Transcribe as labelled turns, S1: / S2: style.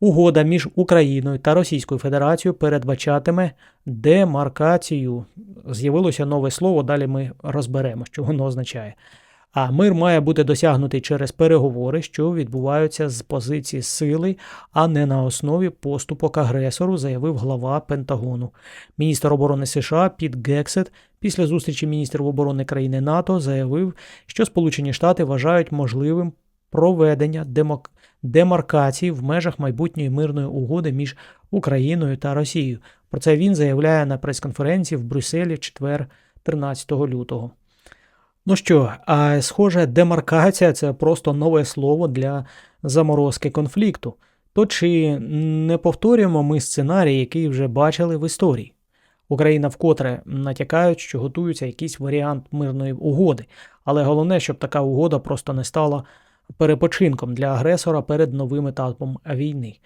S1: Угода між Україною та Російською Федерацією передбачатиме демаркацію. З'явилося нове слово, далі ми розберемо, що воно означає. А мир має бути досягнутий через переговори, що відбуваються з позиції сили, а не на основі поступок агресору, заявив глава Пентагону. Міністр оборони США Піт Гексет після зустрічі міністрів оборони країни НАТО заявив, що Сполучені Штати вважають можливим проведення демок... демаркації в межах майбутньої мирної угоди між Україною та Росією. Про це він заявляє на прес-конференції в Брюсселі четвер 13 лютого. Ну що, а схоже, демаркація це просто нове слово для заморозки конфлікту. То чи не повторюємо ми сценарій, який вже бачили в історії? Україна вкотре натякають, що готується якийсь варіант мирної угоди, але головне, щоб така угода просто не стала перепочинком для агресора перед новим етапом війни.